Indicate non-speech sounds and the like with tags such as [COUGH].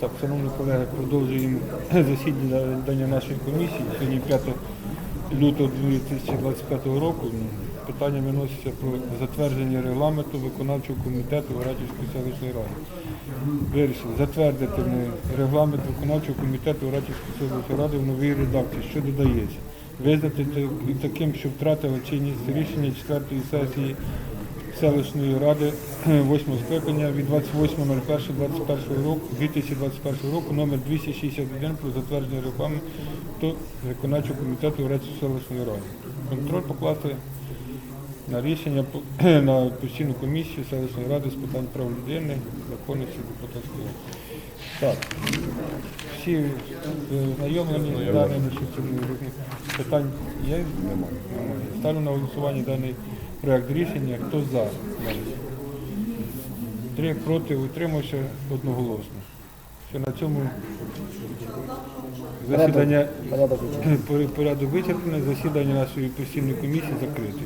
Так, шановні колеги, продовжуємо [CLEARS THROAT] засідання нашої комісії. Сьогодні 5 лютого 2025 року. Питання виноситься про затвердження регламенту виконавчого комітету Радівської селищної ради. Вирішили затвердити ми регламент виконавчого комітету Радівської селищної ради в новій редакції, що додається. Визнати таким, що втратило чинність рішення 4 сесії селищної ради 8 скликання від 28.01.21 року 2021 року номер 261 про затвердження регламенту виконавчого комітету Рецької селищної ради. Контроль покласти на рішення [CLEARS THROAT] на постійну комісію селищної ради з питань прав людини, законності депутатської. Так, всі е, знайомлені з даними, що це питань є? Немає. Ставлю на голосування даний проект рішення. Хто за? Три проти, утримався одноголосно. Що на цьому засідання порядок вичерпане, [CLEARS THROAT] засідання нашої постійної комісії закрите.